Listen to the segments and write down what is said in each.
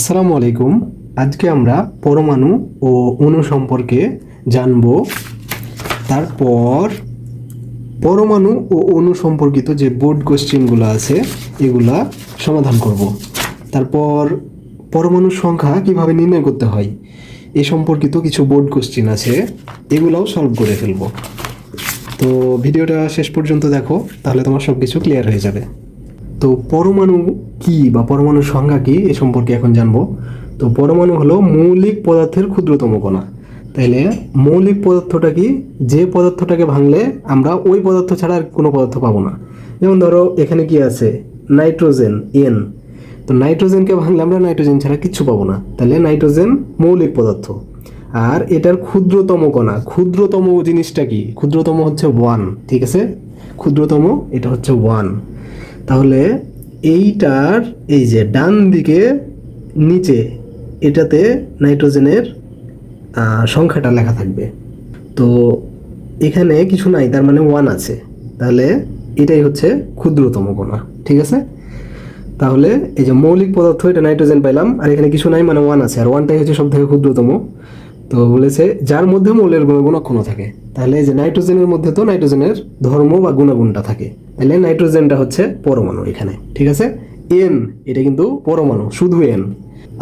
আসসালামু আলাইকুম। আজকে আমরা পরমাণু ও অণু সম্পর্কে জানব। তারপর পরমাণু ও অণু সম্পর্কিত যে বোর্ড কোশ্চেনগুলো আছে, এগুলা সমাধান করব। তারপর পরমাণুর সংখ্যা কীভাবে নির্ণয় করতে হয়, এ সম্পর্কিত কিছু বোর্ড কোশ্চেন আছে, এগুলাও সলভ করে ফেলব। তো ভিডিওটা শেষ পর্যন্ত দেখো, তাহলে তোমার সব কিছু ক্লিয়ার হয়ে যাবে। তো পরমাণু কি বা পরমাণুর সংজ্ঞা কি এ সম্পর্কে এখন জানব। তো পরমাণু হলো মৌলিক পদার্থের ক্ষুদ্রতম কণা। তাইলে মৌলিক পদার্থটা কি? যে পদার্থটাকে ভাঙলে আমরা ওই পদার্থ ছাড়া আর কোনো পদার্থ পাবো না। যেমন ধরো, এখানে কি আছে? নাইট্রোজেন এন তো নাইট্রোজেনকে ভাঙলে আমরা নাইট্রোজেন ছাড়া কিচ্ছু পাবো না। তাহলে নাইট্রোজেন মৌলিক পদার্থ। আর এটার ক্ষুদ্রতম কণা, ক্ষুদ্রতম জিনিসটা কি? ক্ষুদ্রতম হচ্ছে ওয়ান ঠিক আছে? ক্ষুদ্রতম, এটা হচ্ছে ওয়ান তাহলে এইটার এই যে ডান দিকে নিচে এটাতে নাইট্রোজেনের সংখ্যাটা লেখা থাকবে। তো এখানে কিছু নাই, তার মানে ওয়ান আছে। তাহলে এটাই হচ্ছে ক্ষুদ্রতম কণা, ঠিক আছে? তাহলে এই যে মৌলিক পদার্থ, এটা নাইট্রোজেন পাইলাম, আর এখানে কিছু নাই মানে ওয়ান আছে, আর ওয়ানটাই হচ্ছে সব থেকে ক্ষুদ্রতম। তো বলেছে যার মধ্যে মৌলের গুণ- গুণাক্ষণ থাকে। তাহলে এই যে নাইট্রোজেনের মধ্যে তো নাইট্রোজেনের ধর্ম বা গুণাগুণটা থাকে। তাহলে নাইট্রোজেনটা হচ্ছে পরমাণু এখানে, ঠিক আছে? এন এটা কিন্তু পরমাণু, শুধু এন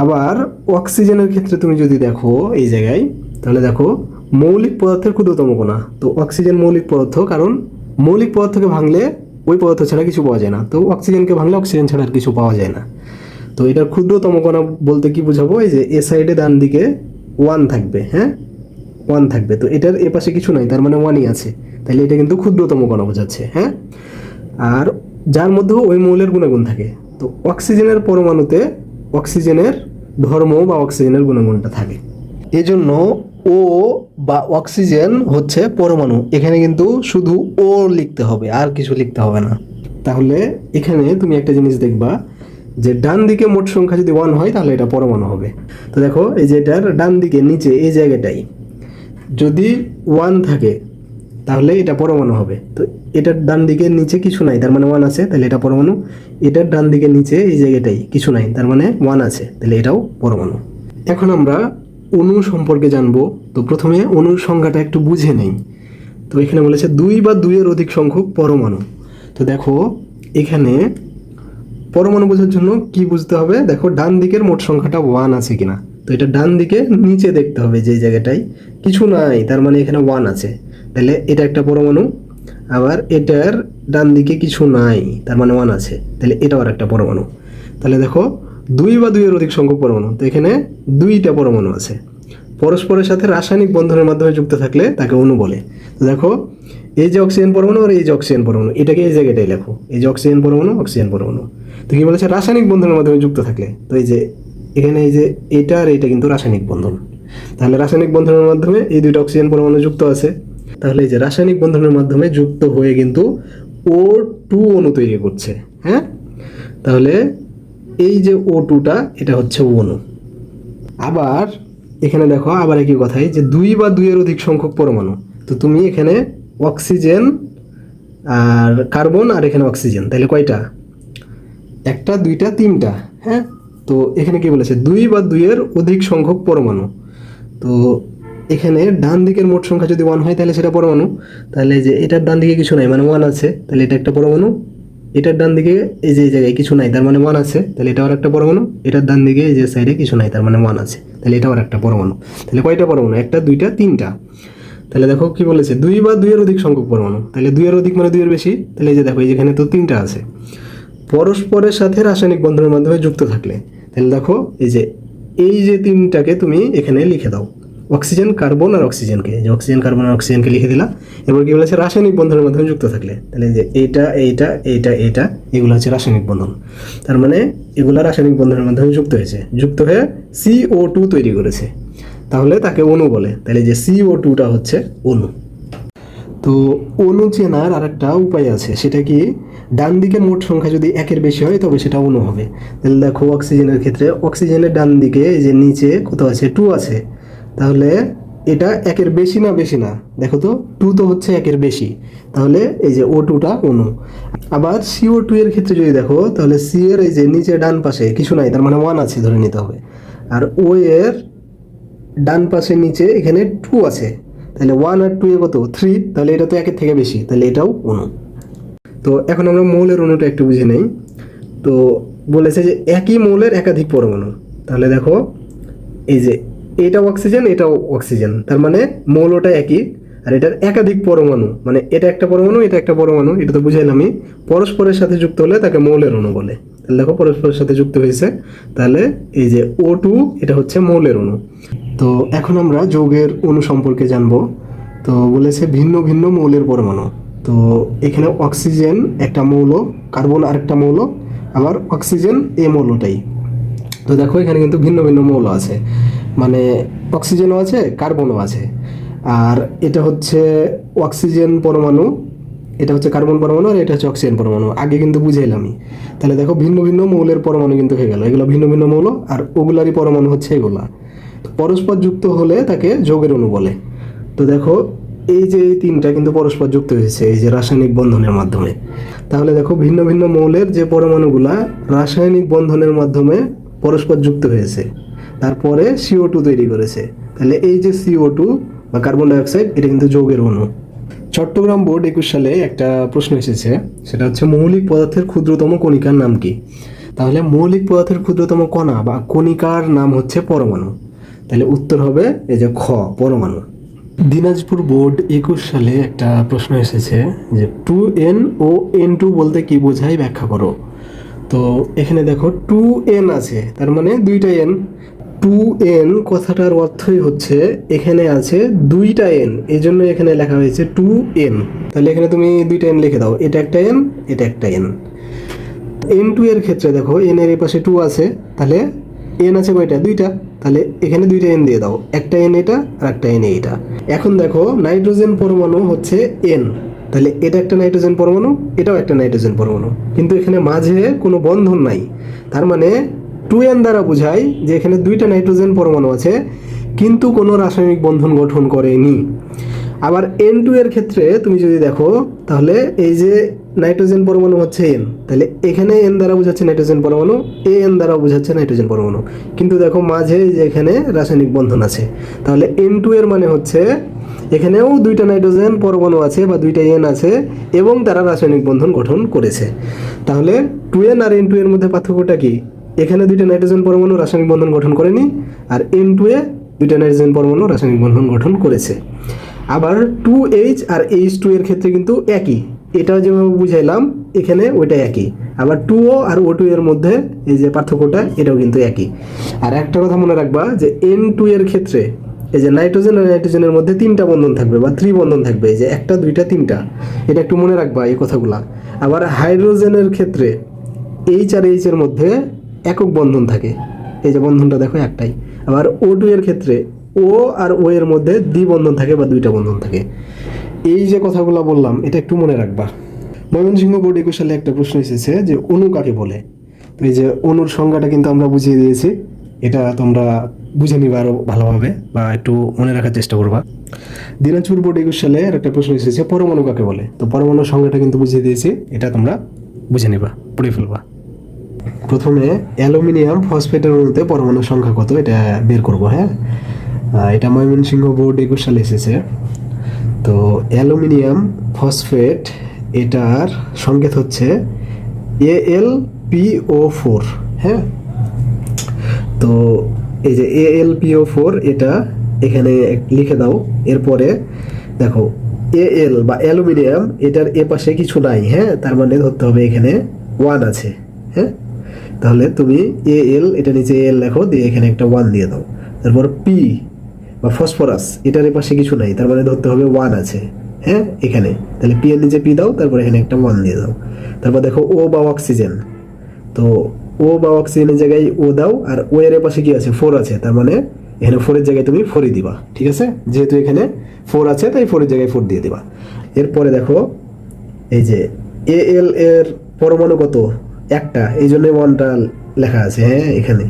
আবার অক্সিজেনের ক্ষেত্রে তুমি যদি দেখো এই জায়গায়, তাহলে দেখো মৌলিক পদার্থের ক্ষুদ্রতম কণা। তো অক্সিজেন মৌলিক পদার্থ, কারণ মৌলিক পদার্থকে ভাঙলে ওই পদার্থ ছাড়া কিছু পাওয়া যায় না। তো অক্সিজেনকে ভাঙলে অক্সিজেন ছাড়া আর কিছু পাওয়া যায় না। তো এটার ক্ষুদ্রতম কণা বলতে কি বোঝাবো? এই যে এ সাইডে ডান দিকে ওয়ান থাকবে হ্যাঁ? ওয়ান থাকবে। তো এটার এ পাশে কিছু নাই, তার মানে ওয়ানই আছে। তাহলে এটা কিন্তু ক্ষুদ্রতম কণা বোঝাচ্ছে হ্যাঁ? আর যার মধ্যেও ওই মৌলের গুণাগুণ থাকে। তো অক্সিজেনের পরমাণুতে অক্সিজেনের ধর্ম বা অক্সিজেনের গুণাগুণটা থাকে। এজন্য ও বা অক্সিজেন হচ্ছে পরমাণু। এখানে কিন্তু শুধু ও লিখতে হবে, আর কিছু লিখতে হবে না। তাহলে এখানে তুমি একটা জিনিস দেখবা, যে ডান দিকে মোট সংখ্যা যদি ওয়ান হয়, তাহলে এটা পরমাণু হবে। তো দেখো, এই যে এটার ডান দিকে, নিচে, এই জায়গাটাই। যদি ওয়ান থাকে, তাহলে এটা পরমাণু হবে। তো এটার ডান দিকে নিচে কিছু নাই, তার মানে ওয়ান আছে, তাহলে এটা পরমাণু। এটার ডান দিকে নিচে এই জায়গাটাই কিছু নাই, তার মানে ওয়ান আছে, তাহলে এটাও পরমাণু। এখন আমরা অণু সম্পর্কে জানব। তো প্রথমে অণুর সংখ্যাটা একটু বুঝে নেই। তো এখানে বলেছে দুই বা দুইয়ের অধিক সংখ্যক পরমাণু। তো দেখো, এখানে পরমাণু বোঝার জন্য কি বুঝতে হবে? দেখো, ডান দিকের মোট সংখ্যাটা ওয়ান আছে কিনা। তো এটা ডান দিকে নিচে দেখতে হবে যে জায়গাটায়। কিছু নাই, তার মানে এখানে ওয়ান আছে। তাহলে এটা একটা পরমাণু, আবার এটার ডান দিকে কিছু নাই, তার মানে ওয়ান আছে। তাহলে এটাও আর একটা পরমাণু। তাহলে দেখো, দুই বা দুইয়ের অধিক সংখ্যক পরমাণু, তো এখানে দুইটা পরমাণু আছে। পরস্পরের সাথে রাসায়নিক বন্ধনের মাধ্যমে যুক্ত থাকলে তাকে অণু বলে। তো দেখো, এই যে অক্সিজেন পরমাণু আর এই যে অক্সিজেন পরমাণু, এটাকে এই জায়গাটাই লেখো। এই যে অক্সিজেন পরমাণু অক্সিজেন পরমাণু। তো কি বলেছে? রাসায়নিক বন্ধনের মাধ্যমে যুক্ত থাকলে। তো এই যে এখানে এই যে এটা আর এটা কিন্তু রাসায়নিক বন্ধন। তাহলে রাসায়নিক বন্ধনের মাধ্যমে এই দুইটা অক্সিজেন পরমাণু যুক্ত আছে। তাহলে এই যে রাসায়নিক বন্ধনের মাধ্যমে যুক্ত হয়ে কিন্তু ও টু অণু তৈরি করছে হ্যাঁ? তাহলে এই যে ও টুটা এটা হচ্ছে অণু। আবার এখানে দেখো আবার একই কথাই যে দুই বা দুইয়ের অধিক সংখ্যক পরমাণু। তো তুমি এখানে অক্সিজেন আর কার্বন আর এখানে অক্সিজেন, তাহলে কয়টা? একটা, দুইটা, তিনটা হ্যাঁ? তো এখানে কি বলেছে? দুই বা দুইয়ের অধিক সংখ্যক পরমাণু। তো এখানে ডান দিকের মোট সংখ্যা যদি ওয়ান হয়, তাহলে সেটা পরমাণু। তাহলে যে এটার ডান দিকে কিছু নাই মানে ওয়ান আছে, তাহলে এটা একটা পরমাণু। এটার ডান দিকে এই যে জায়গায় কিছু নাই, তার মানে ওয়ান আছে, তাহলে এটাও আর একটা পরমাণু। এটার ডান দিকে এই যে সাইডে কিছু নাই, তার মানে ওয়ান আছে, তাহলে এটাও আর একটা পরমাণু। তাহলে কয়টা পরমাণু? একটা, দুইটা, তিনটা। তাহলে দেখো কি বলেছে? দুই বা দুইয়ের অধিক সংখ্যক পরমাণু। তাহলে দুইয়ের অধিক মানে দুইয়ের বেশি। তাহলে এই যে দেখো, এই যেখানে তো তিনটা আছে। পরস্পরের সাথে রাসায়নিক বন্ধনের মাধ্যমে যুক্ত থাকলে। তাহলে দেখো, এই যে এই যে তিনটাকে তুমি এখানে লিখে দাও। অক্সিজেন, কার্বন আর অক্সিজেনকে। যে অক্সিজেন, কার্বন আর অক্সিজেনকে লিখে দিলা। এবার কি বলেছে রাসায়নিক বন্ধনের মাধ্যমে যুক্ত থাকলে। তাহলে যে এইটা এইটা এইটা এইটা, এগুলো হচ্ছে রাসায়নিক বন্ধন। তার মানে এগুলো রাসায়নিক বন্ধনের মাধ্যমে যুক্ত হয়েছে। যুক্ত হয়ে সিও টু তৈরি করেছে। তাহলে তাকে অণু বলে। তাহলে যে সিও টুটা হচ্ছে অণু। তো অণু চেনার আর একটা উপায় আছে। সেটা কি? ডান দিকের মোট সংখ্যা যদি একের বেশি হয়, তবে সেটা অণু হবে। তাহলে দেখো অক্সিজেনের ক্ষেত্রে অক্সিজেনের ডান দিকে এই যে নিচে কত আছে টু আছে। তাহলে এটা একের বেশি না বেশি না? দেখো তো টু তো হচ্ছে একের বেশি। তাহলে এই যে ও টুটা অনু আবার সিও টু এর ক্ষেত্রে যদি দেখো, তাহলে সি এর এই যে নিচে ডান পাশে কিছু নাই, তার মানে ওয়ান আছে ধরে নিতে হবে। আর ও এর ডান পাশে নিচে এখানে টু আছে। তাহলে ওয়ান আর টু এ কত? থ্রি তাহলে এটা তো একের থেকে বেশি। তাহলে এটাও অনু তো এখন আমরা মৌলের অণুটা একটু বুঝে নেই। তো বলেছে যে একই মৌলের একাধিক পরমাণু। তাহলে দেখো, এই যে এটাও অক্সিজেন এটাও অক্সিজেন। তার মানে মৌলটা একই, আর এটার একাধিক পরমাণু মানে এটা একটা পরমাণু, এটা একটা পরমাণু, এটা তো বুঝাইলামই পরস্পরের সাথে যুক্ত হলে তাকে মৌলের অণু বলে। তাহলে দেখো, পরস্পরের সাথে যুক্ত হয়েছে। তাহলে এই যে ও টু এটা হচ্ছে মৌলের অণু। তো এখন আমরা যৌগের অণু সম্পর্কে জানব। তো বলেছে ভিন্ন ভিন্ন মৌলের পরমাণু। তো এখানে অক্সিজেন একটা মৌল, কার্বন আরেকটা মৌল, আবার অক্সিজেন এ মৌলটাই। তো দেখো এখানে কিন্তু ভিন্ন ভিন্ন মৌল আছে। মানে অক্সিজেনও আছে, কার্বনও আছে। আর এটা হচ্ছে অক্সিজেন পরমাণু, এটা হচ্ছে কার্বন পরমাণু আর এটা হচ্ছে অক্সিজেন পরমাণু। আগে কিন্তু বুঝাইলামই। তাহলে দেখো ভিন্ন ভিন্ন মৌলের পরমাণু কিন্তু হয়ে গেল। এগুলো ভিন্ন ভিন্ন মৌল আর ওগুলারই পরমাণু হচ্ছে এগুলা। পরস্পর যুক্ত হলে তাকে যোগের অণু বলে। তো দেখো এই যে এই তিনটা কিন্তু পরস্পর যুক্ত হয়েছে, এই যে রাসায়নিক বন্ধনের মাধ্যমে। তাহলে দেখো ভিন্ন ভিন্ন মৌলের যে পরমাণুগুলা রাসায়নিক বন্ধনের মাধ্যমে পরস্পর যুক্ত হয়েছে। তারপরে সিও টু তৈরি করেছে। তাহলে এই যে সিও টু বা কার্বন ডাইঅক্সাইড এটা কিন্তু যৌগের অণু। চট্টগ্রাম বোর্ড একুশ সালে একটা প্রশ্ন এসেছে, সেটা হচ্ছে মৌলিক পদার্থের ক্ষুদ্রতম কণিকার নাম কি? তাহলে মৌলিক পদার্থের ক্ষুদ্রতম কণা বা কণিকার নাম হচ্ছে পরমাণু। তাহলে উত্তর হবে এই যে খ, পরমাণু। দিনাজপুর বোর্ড একুশ সালে একটা প্রশ্ন এসেছে যে টু এন ও এন টু বলতে কি বোঝায় ব্যাখ্যা করো। তো এখানে দেখো টু এন আছে, তার মানে দুইটা এন টু এন কথাটার অর্থই হচ্ছে এখানে আছে দুইটা এন এই জন্য এখানে লেখা হয়েছে টু এন তাহলে এখানে তুমি দুইটা এন লিখে দাও, এটা একটা এন এটা একটা এন এন টু এর ক্ষেত্রে দেখো এন এর এই পাশে টু আছে, তাহলে এন আছে কয়টা? দুইটা। তাহলে এখানে দুইটা এন দিয়ে দাও। একটা এন এটা আর একটা এন এইটা। এখন দেখো, নাইট্রোজেন পরমাণু হচ্ছে এন তাহলে এটা একটা নাইট্রোজেন পরমাণু, এটাও একটা নাইট্রোজেন পরমাণু। কিন্তু এখানে মাঝে কোনো বন্ধন নাই। তার মানে টু এন দ্বারা বোঝায় যে এখানে দুইটা নাইট্রোজেন পরমাণু আছে, কিন্তু কোনো রাসায়নিক বন্ধন গঠন করেনি। আবার এন টু এর ক্ষেত্রে তুমি যদি দেখো, তাহলে এই যে নাইট্রোজেন পরমাণু হচ্ছে এন তাহলে এখানে এন দ্বারা বোঝাচ্ছে নাইট্রোজেন পরমাণু, এ এন দ্বারা বোঝাচ্ছে নাইট্রোজেন পরমাণু। কিন্তু দেখো মাঝে যে এখানে রাসায়নিক বন্ধন আছে। তাহলে এন টু এর মানে হচ্ছে এখানেও দুইটা নাইট্রোজেন পরমাণু আছে বা দুইটা এন আছে এবং তারা রাসায়নিক বন্ধন গঠন করেছে। তাহলে টু এন আর এন টু এর মধ্যে পার্থক্যটা কি? এখানে দুইটা নাইট্রোজেন পরমাণু রাসায়নিক বন্ধন গঠন করেনি আর এন টু এ দুইটা নাইট্রোজেন পরমাণু রাসায়নিক বন্ধন গঠন করেছে। আবার টু এইচ আর এইচ টু এর ক্ষেত্রে কিন্তু একই। এটাও যেভাবে বুঝাইলাম, এখানে ওইটা একই। আবার টু ও আর ও টু এর মধ্যে এই যে পার্থক্যটা, এটাও কিন্তু একই। আর একটা কথা মনে রাখবা যে এন টু এর ক্ষেত্রে এই যে নাইট্রোজেন আর নাইট্রোজেনের মধ্যে তিনটা বন্ধন থাকবে বা ত্রি বন্ধন থাকবে, এই যে একটা, দুইটা, তিনটা। এটা একটু মনে রাখবা এই কথাগুলা। আবার হাইড্রোজেনের ক্ষেত্রে এইচ আর এইচ এর মধ্যে একক বন্ধন থাকে। এই যে বন্ধনটা দেখো একটাই। আবার ও টু এর ক্ষেত্রে ও আর ও এর মধ্যে দ্বিবন্ধন থাকে বা দুইটা বন্ধন থাকে। এই যে কথাগুলো বললাম, এটা একটু মনে রাখবা। ময়মনসিংহ বোর্ড একুশ সালে একটা প্রশ্ন এসেছে যে অণু কাকে বলে? তো এই যে অণুর সংজ্ঞাটা কিন্তু আমরা বুঝিয়ে দিয়েছি। এটা তোমরা বুঝে নিবা আরও ভালোভাবে বা একটু মনে রাখার চেষ্টা করবা। দিনাজপুর বোর্ড একুশ সালে একটা প্রশ্ন এসেছে, পরমাণু কাকে বলে? তো পরমাণুর সংজ্ঞাটা কিন্তু বুঝিয়ে দিয়েছি, এটা তোমরা বুঝে নিবা, পড়ে ফেলবা। প্রথমে, অ্যালুমিনিয়াম ফসফেটের অণুতে পরমাণুর সংখ্যা কত? এটা বের করব হ্যাঁ? এটা ময়মনসিংহ বোর্ড একুশ সালে এসেছে। তো অ্যালুমিনিয়াম ফসফেট এটার সংকেত হচ্ছে A L P O four হ্যাঁ? তো এই যে এ এল পি ও ফোর, এটা এখানে লিখে দাও। এরপরে দেখো, এ এল বা অ্যালুমিনিয়াম, এটার এ পাশে কিছু নাই হ্যাঁ? তার মানে ধরতে হবে এখানে ওয়ান আছে হ্যাঁ? তাহলে তুমি এ এল, এটা নিচে এ এল লেখো, দিয়ে এখানে একটা ওয়ান দিয়ে দাও। তারপর পি বা ফসফরাস, এটার পাশে কিছু নাই, তার মানে ধরতে হবে ওয়ান আছে। হ্যাঁ? এখানে। তাহলে পি এর নিচে পি দাও, তারপর এখানে একটা ওয়ান দিয়ে দাও। তারপর দেখো ও বা অক্সিজেন তো ও বা অক্সিজেনের জায়গায় ও দাও, আর ও এর পাশে কি আছে? ফোর আছে। তার মানে এখানে ফোরের জায়গায় তুমি ফোরই দিবা, ঠিক আছে? যেহেতু এখানে ফোর আছে, তাই ফোরের জায়গায় ফোর দিয়ে দিবা। এরপরে দেখো, এই যে এ এল এর পরমাণু কত? একটা। এই জন্য ওয়ানটা লেখা আছে হ্যাঁ? এখানে।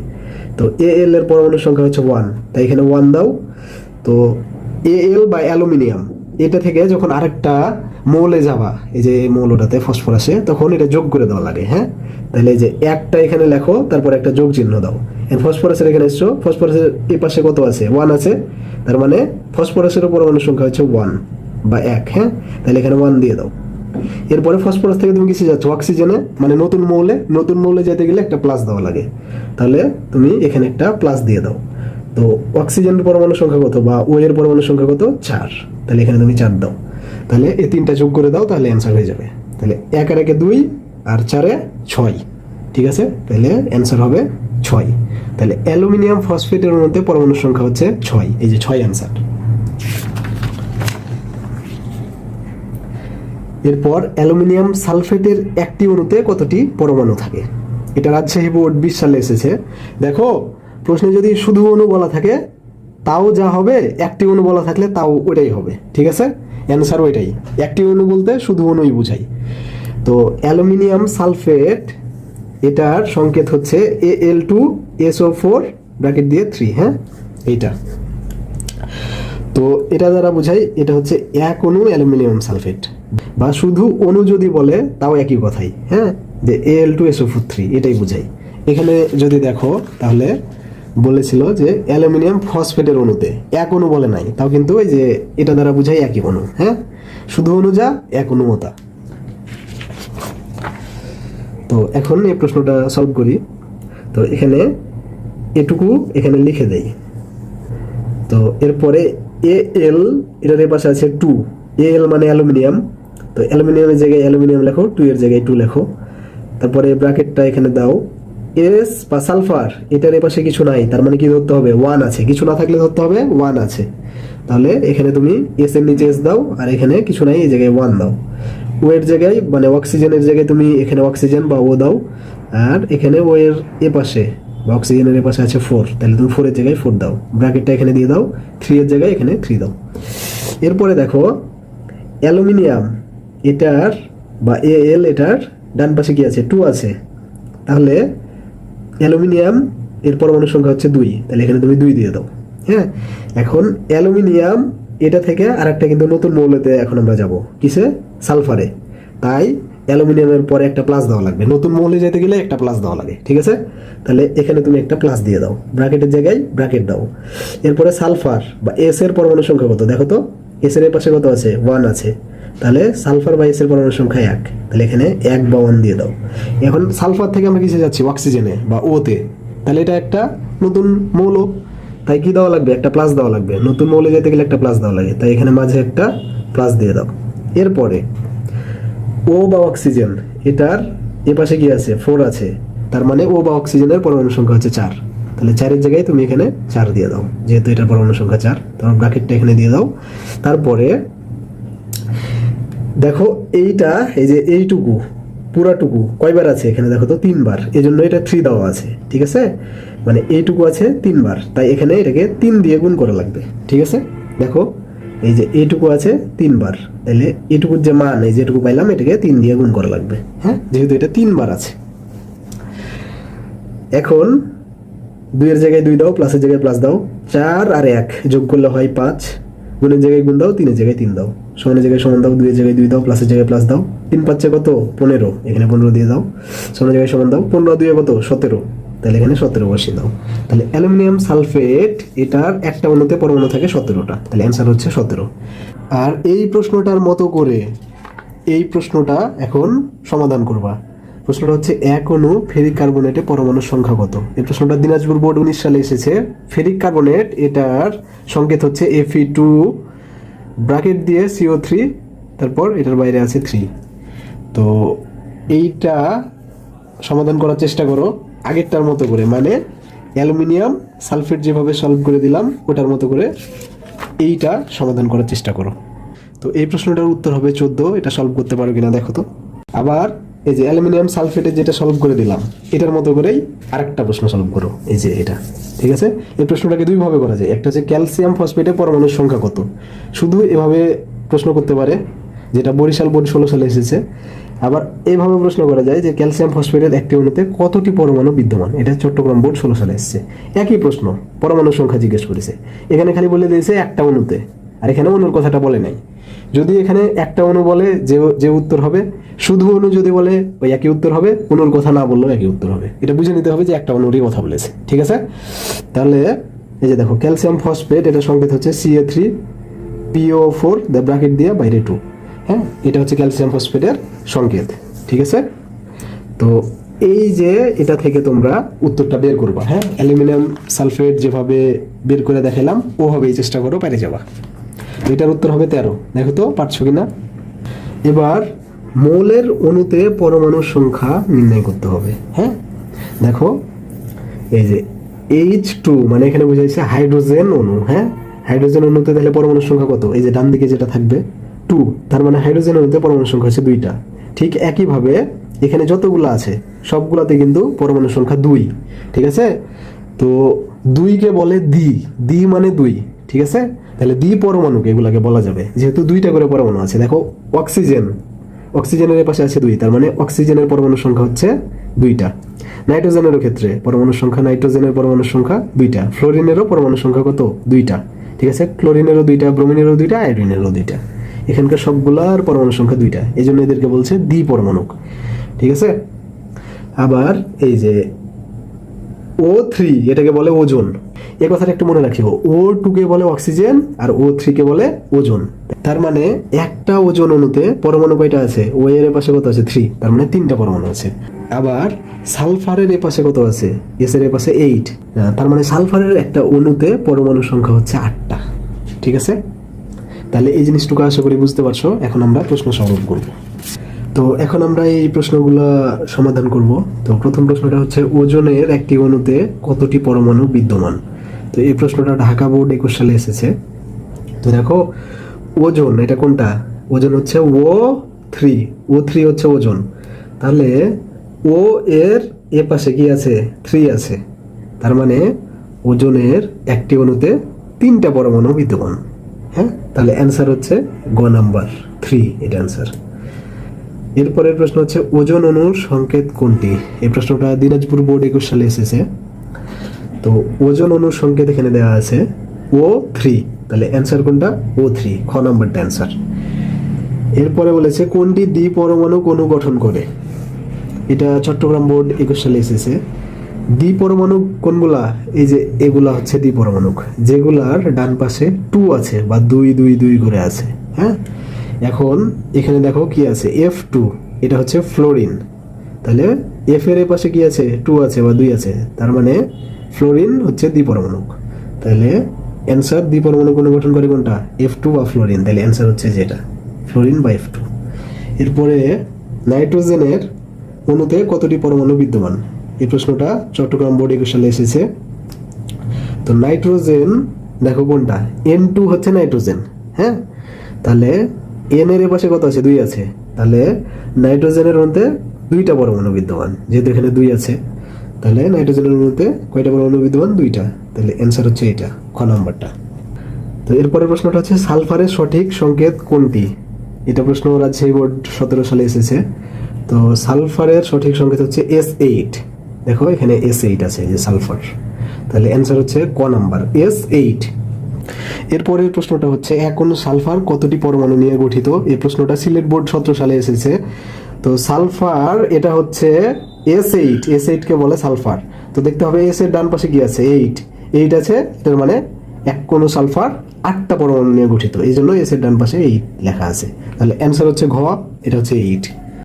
তো এ এল এর পরমাণুর সংখ্যা হচ্ছে ওয়ান তাই এখানে ওয়ান দাও। তো এ এল বা অ্যালুমিনিয়াম এটা থেকে যখন আরেকটা মৌলে যাবা, এই যে এই মৌলটাতে ফসফরাসে তখন এটা যোগ করে দেওয়া লাগে হ্যাঁ? তাহলে যে একটা এখানে লেখো, তারপর একটা যোগ চিহ্ন দাও। ফসফরাসের এখানে এসছো ফসফরাসের এই পাশে কত আছে? ওয়ান আছে। তার মানে ফসফরাসের পরমাণু সংখ্যা হচ্ছে ওয়ান বা এক হ্যাঁ? তাহলে এখানে ওয়ান দিয়ে দাও। এরপরে ফসফরাস থেকে তুমি কিসে যাচ্ছ? অক্সিজেনে মানে নতুন মৌলে? নতুন মৌলে যেতে গেলে একটা প্লাস দেওয়া লাগে। তাহলে তুমি এখানে একটা প্লাস দিয়ে দাও। তো অক্সিজেনের পরমাণু সংখ্যা কত বা ও এর পরমাণু সংখ্যা কত? চার। তাহলে এখানে তুমি চার দাও। তাহলে এই তিনটা যোগ করে দাও, তাহলে অ্যান্সার হয়ে যাবে। তাহলে এক আর একে দুই আর চারে ছয়। ঠিক আছে? তাহলে অ্যান্সার হবে ছয়। তাহলে অ্যালুমিনিয়াম ফসফেটের মধ্যে পরমাণু সংখ্যা হচ্ছে ছয়। এই যে ছয় অ্যান্সার এরপর অ্যালুমিনিয়াম সালফেটের একটি অণুতে কতটি পরমাণু থাকে? এটা রাজশাহী বোর্ড বিশ সালে এসেছে। দেখো, প্রশ্নে যদি শুধু অণু বলা থাকে, তাও যা হবে, একটি অণু বলা থাকলে তাও ওইটাই হবে, ঠিক আছে? অ্যান্সার ওইটাই। একটি অণু বলতে শুধু অণুই বুঝাই। তো অ্যালুমিনিয়াম সালফেট, এটার সংকেত হচ্ছে A L two SO four bracket দিয়ে থ্রি হ্যাঁ? এইটা। তো এটা দ্বারা বোঝাই এটা হচ্ছে এক অণু অ্যালুমিনিয়াম সালফেট। বা শুধু অণু যদি বলে, তাও একই কথাই হ্যাঁ? যে এল টু এসও থ্রি এটাই বোঝাই। এখানে যদি দেখো, তাহলে বলেছিল যে অ্যালুমিনিয়াম ফসফেটের অণুতে, এক অণু বলে নাই, তাও কিন্তু ওই যে এটা দ্বারা বোঝাই একই অণু হ্যাঁ? শুধু অণু যা, এক অণু তা। এখন এই প্রশ্নটা সলভ করি। তো এখানে এটুকু এখানে লিখে দেই। তো এরপরে এ এল এটার পাশে আছে টু এ এল মানে অ্যালুমিনিয়াম। তো অ্যালুমিনিয়ামের জায়গায় অ্যালুমিনিয়াম লেখো টু এর জায়গায় টু লেখো। তারপরে ব্র্যাকেটটা এখানে দাও। এস বা সালফার, এটার এ পাশে কিছু নাই, তার মানে কি ধরতে হবে? ওয়ান আছে। কিছু না থাকলে ধরতে হবে ওয়ান আছে। তাহলে এখানে তুমি এস এর নিচে এস দাও, আর এখানে কিছু নাই, এই জায়গায় ওয়ান দাও। ও এর জায়গায় মানে অক্সিজেনের জায়গায় তুমি এখানে অক্সিজেন বা ও দাও। আর এখানে ও এর এ পাশে অক্সিজেনের পাশে আছে ফোর তাহলে তুমি ফোরের জায়গায় ফোর দাও। ব্র্যাকেটটা এখানে দিয়ে দাও। থ্রি এর জায়গায় এখানে থ্রি দাও। এরপরে দেখো অ্যালুমিনিয়াম এটার বা এ এল এটার ডান পাশে কি আছে? টু আছে। তাহলে অ্যালুমিনিয়াম এর পরমাণু সংখ্যা হচ্ছে দুই। তাহলে এখানে তুমি দুই দিয়ে দাও। হ্যাঁ? এখন অ্যালুমিনিয়াম এটা থেকে আরেকটা কিন্তু নতুন মৌলতে এখন আমরা যাব। কিসে? সালফারে তাই অ্যালুমিনিয়ামের পরে একটা প্লাস দেওয়া লাগবে। নতুন মৌলে যেতে গেলে একটা প্লাস দেওয়া লাগে, ঠিক আছে? তাহলে এখানে তুমি একটা প্লাস দিয়ে দাও। ব্র্যাকেটের জায়গায় ব্র্যাকেট দাও। এরপরে সালফার বা এস এর পরমাণু সংখ্যা কত? দেখো তো এস এর পাশে কত আছে? ওয়ান আছে। তাহলে সালফার বা এস এর পরমাণু সংখ্যা এক। তাহলে এখানে এক বা ওয়ান দিয়ে দাও। এখন সালফার থেকে আমরা কিসে যাচ্ছি? অক্সিজেনে বা ওতে তাহলে এটা একটা নতুন মৌল। তাই কি দেওয়া লাগবে? একটা প্লাস দেওয়া লাগবে। নতুন মৌলে যেতে গেলে একটা প্লাস দেওয়া লাগে। তাই এখানে মাঝে একটা প্লাস দিয়ে দাও। এরপরে ও বা অক্সিজেন, এটার এ পাশে কি আছে? ফোর আছে। তার মানে ও বা অক্সিজেনের পরমাণু সংখ্যা হচ্ছে চার। তাহলে চারের জায়গায় তুমি এখানে চার দিয়ে দাও। যেহেতু এটার পরমাণু সংখ্যা চার, তোমার ব্র্যাকেটটা এখানে দিয়ে দাও। তারপরে দেখো এইটা, এই যে এইটুকু, পুরাটুকু কয়বার আছে এখানে? দেখো তো তিনবার। এই জন্য এটা থ্রি দেওয়া আছে, ঠিক আছে? মানে এইটুকু আছে তিনবার। তাই এখানে এটাকে তিন দিয়ে গুণ করা লাগবে, ঠিক আছে? দেখো এই যে এটুকু আছে তিনবার। তাহলে এটুকুর যে মান, এই যেটুকু পাইলাম, এটাকে তিন দিয়ে গুণ করা লাগবে। হ্যাঁ? যেহেতু এটা তিনবার আছে। এখন দুইয়ের জায়গায় দুই দাও, প্লাসের জায়গায় প্লাস দাও, চার আর এক যোগ করলে হয় পাঁচ। গুণের জায়গায় গুণ দাও, তিনের জায়গায় তিন দাও। সমানের জায়গায় সমান দাও, দুইয়ের জায়গায় দুই দাও, প্লাসের জায়গায় প্লাস দাও। তিন পাঁচে কত? পনেরো। এখানে পনেরো দিয়ে দাও। সমানের জায়গায় সমান দাও, পনেরো দুয়ে কত? সতেরো। তাহলে এখানে সতেরো বসিয়ে দাও। তাহলে অ্যালুমিনিয়াম সালফেট, এটার একটা অণুতে পরমাণু থাকে সতেরোটা। তাহলে অ্যান্সার হচ্ছে সতেরো। আর এই প্রশ্নটার মতো করে এই প্রশ্নটা এখন সমাধান করবা। প্রশ্নটা হচ্ছে এক অণু ফেরিক কার্বনেটে পরমাণুর সংখ্যা কত? এই প্রশ্নটা দিনাজপুর বোর্ড উনিশ সালে এসেছে। ফেরিক কার্বনেট, এটার সংকেত হচ্ছে এফি টু ব্র্যাকেট দিয়ে সিও থ্রি তারপর এটার বাইরে আছে থ্রি তো এইটা সমাধান করার চেষ্টা করো। আগেরটার মতো করে মানে অ্যালুমিনিয়াম সালফেট যেভাবে সলভ করে দিলাম, ওটার মতো করে এইটা সমাধান করার চেষ্টা করো। তো এই প্রশ্নটার উত্তর হবে চোদ্দ, এটা সলভ করতে পারো কিনা দেখো তো। আবার এই যে অ্যালুমিনিয়াম সালফেটের যেটা সলভ করে দিলাম, এটার মতো করেই আরেকটা প্রশ্ন সলভ করো, এই যে এটা, ঠিক আছে? এই প্রশ্নটাকে দুইভাবে করা যায়, একটা হচ্ছে ক্যালসিয়াম ফসফেটে পরমাণুর সংখ্যা কত? শুধু এভাবে প্রশ্ন করতে পারে, যেটা বরিশাল বোর্ড ষোলো সালে এসেছে। আবার এইভাবে প্রশ্ন করা যায় যে ক্যালসিয়াম ফসফেটের একটি অণুতে কতটি পরমাণু বিদ্যমান? এটা চট্টগ্রাম বোর্ড ষোলো সালে এসেছে। একই প্রশ্ন, পরমাণু সংখ্যা জিজ্ঞেস করেছে। এখানে খালি বলে দিয়েছে একটা অণুতে, আর এখানে অনুর কথাটা বলে নাই। যদি এখানে একটা অনু বলে যে যে উত্তর হবে, শুধু অনু যদি বলে ওই একই উত্তর হবে অনুর কথা না বললেও একই উত্তর হবে। এটা বুঝে নিতে হবে যে একটা অনুরই কথা বলেছে। ঠিক আছে? তাহলে এই যে দেখো ক্যালসিয়াম ফসফেট এটা সংকেত হচ্ছে CA three PO four the bracket দিয়ে বাইরে টু হ্যাঁ এটা হচ্ছে ক্যালসিয়াম ফসফেটের সংকেত, ঠিক আছে? তো এই যে এটা থেকে তোমরা উত্তরটা বের করবা হ্যাঁ? অ্যালুমিনিয়াম সালফেট যেভাবে বের করে দেখালাম, ওভাবেই চেষ্টা করো পেরে যাবা। এটার উত্তর হবে তেরো, দেখো তো, পারছ কিনা? এবার মৌলের অণুতে পরমাণুর সংখ্যা নির্ণয় করতে হবে হ্যাঁ? দেখো, এই যে এইচ টু মানে এখানে বোঝাইছে হাইড্রোজেন অণু হ্যাঁ? হাইড্রোজেন অণুতে তাহলে পরমাণুর সংখ্যা কত? এই যে ডান দিকে যেটা থাকবে টু, তার মানে হাইড্রোজেন অণুতে পরমাণু সংখ্যা হচ্ছে দুইটা। ঠিক একইভাবে এখানে যতগুলো আছে, সবগুলাতে কিন্তু পরমাণু সংখ্যা দুই, ঠিক আছে? তো দুইকে বলে দ্বি দ্বি মানে দুই, ঠিক আছে? তাহলে দ্বি পরমাণুকে এগুলাকে বলা যাবে, যেহেতু দুইটা করে পরমাণু আছে। দেখো অক্সিজেন অক্সিজেনের পাশে আছে দুই, তার মানে অক্সিজেনের পরমাণু সংখ্যা হচ্ছে দুইটা। নাইট্রোজেনেরও ক্ষেত্রে পরমাণু সংখ্যা নাইট্রোজেনের পরমাণুর সংখ্যা দুইটা। ফ্লোরিনেরও পরমাণু সংখ্যা কত? দুইটা। ঠিক আছে? ক্লোরিনেরও দুইটা ব্রোমিনেরও দুইটা আয়োডিনেরও দুইটা। এখানকার সবগুলার পরমাণুর সংখ্যা দুইটা। এই জন্য এদেরকে বলছে দ্বি পরমাণুক ঠিক আছে? আবার এই যে ও থ্রি এটাকে বলে ওজন। এ কথাটা একটু মনে রাখিও। ও টুকে বলে অক্সিজেন আর ও থ্রিকে বলে ওজন। তার মানে একটা ওজন অণুতে পরমাণু কয়টা আছে? ও এর পাশে কত আছে? থ্রি তার মানে তিনটা পরমাণু আছে। আবার সালফারের এ পাশে কত আছে? এস এর এ পাশে এইট তার মানে সালফারের একটা অণুতে পরমাণু সংখ্যা হচ্ছে আটটা। ঠিক আছে? তাহলে এই জিনিসটুকু আশা করি বুঝতে পারছ। এখন আমরা প্রশ্ন সমাধান করব। তো এখন আমরা এই প্রশ্নগুলো সমাধান করব। তো প্রথম প্রশ্নটা হচ্ছে, ওজনের একটি অণুতে কতটি পরমাণু বিদ্যমান? তো এই প্রশ্নটা ঢাকা বোর্ড একুশ সালে এসেছে। তো দেখো, ওজন, এটা কোনটা? ওজন হচ্ছে ও থ্রি ও থ্রি হচ্ছে ওজন। তাহলে ও এর এ পাশে কি আছে? থ্রি আছে। তার মানে ওজনের একটি অণুতে তিনটা পরমাণু বিদ্যমান। হ্যাঁ? তাহলে অ্যান্সার হচ্ছে গ নাম্বার থ্রি এটা অ্যান্সার এরপরের প্রশ্ন হচ্ছে, ওজন অণুর সংকেত কোনটি? এই প্রশ্নটা দিনাজপুর বোর্ড একুশ সালে এসেছে। তো ওজন অণুর সংকেত এখানে দেওয়া আছে, ও থ্রি তাহলে অ্যান্সার কোনটা? ও থ্রি খ নাম্বারটা অ্যান্সার এরপরে বলেছে, কোনটি দ্বি পরমাণু অণু গঠন করে? এটা চট্টগ্রাম বোর্ড একুশ সালে এসেছে। দ্বি পরমাণু কোনগুলা? এই যে এগুলা হচ্ছে দ্বি পরমাণুক যেগুলার ডান পাশে টু আছে বা দুই দুই দুই করে আছে হ্যাঁ? এখন এখানে দেখো কি আছে? এফ টু এটা হচ্ছে ফ্লোরিন তাহলে এফ এর পাশে কি আছে? টু আছে বা দুই আছে। তার মানে ফ্লোরিন হচ্ছে দ্বিপরমাণুক। তাহলে অ্যান্সার দ্বিপরমাণু কোনো গঠন করে কোনটা? এফ টু বা ফ্লোরিন তাহলে অ্যান্সার হচ্ছে যেটা? ফ্লোরিন বা এফ টু এরপরে নাইট্রোজেনের অণুতে কতটি পরমাণু বিদ্যমান? এই প্রশ্নটা চট্টগ্রাম বোর্ড সালে এসেছে। তো নাইট্রোজেন, দেখো কোনটা? এন টু হচ্ছে নাইট্রোজেন হ্যাঁ? তাহলে এন এর পাশে কত আছে? দুই আছে। তাহলে নাইট্রোজেনের মধ্যে দুইটা পরমাণু বিদ্যমান, যেহেতু এখানে দুই আছে। তাহলে নাইট্রোজেনের মধ্যে কয়টা পরমাণু বিদ্যমান? দুইটা। তাহলে অ্যান্সার হচ্ছে এটা খ নাম্বারটা। তো এরপরের প্রশ্নটা হচ্ছে সালফারের সঠিক সংকেত কোনটি? এটা প্রশ্ন রাজশাহী বোর্ড সতেরো সালে এসেছে। তো সালফারের সঠিক সংকেত হচ্ছে এস এইট দেখো, এখানে এস এইট আছে যে সালফার। তাহলে অ্যান্সার হচ্ছে ক নাম্বার এস এইট এরপরের প্রশ্নটা হচ্ছে, এখন সালফার কতটি পরমাণু নিয়ে গঠিত? এই প্রশ্নটা সিলেট বোর্ড সতেরো সালে এসেছে। তো সালফার, এটা হচ্ছে এস এইট এস এইটকে বলে সালফার। তো দেখতে হবে এস এর ডান পাশে কি আছে? এইট এইট আছে, এটার মানে এক কোনো সালফার, আটটা পরমাণু নিয়ে গঠিত। এই জন্য এস এর ডান পাশে এইট লেখা আছে। তাহলে অ্যান্সার হচ্ছে ঘ, এটা হচ্ছে এইট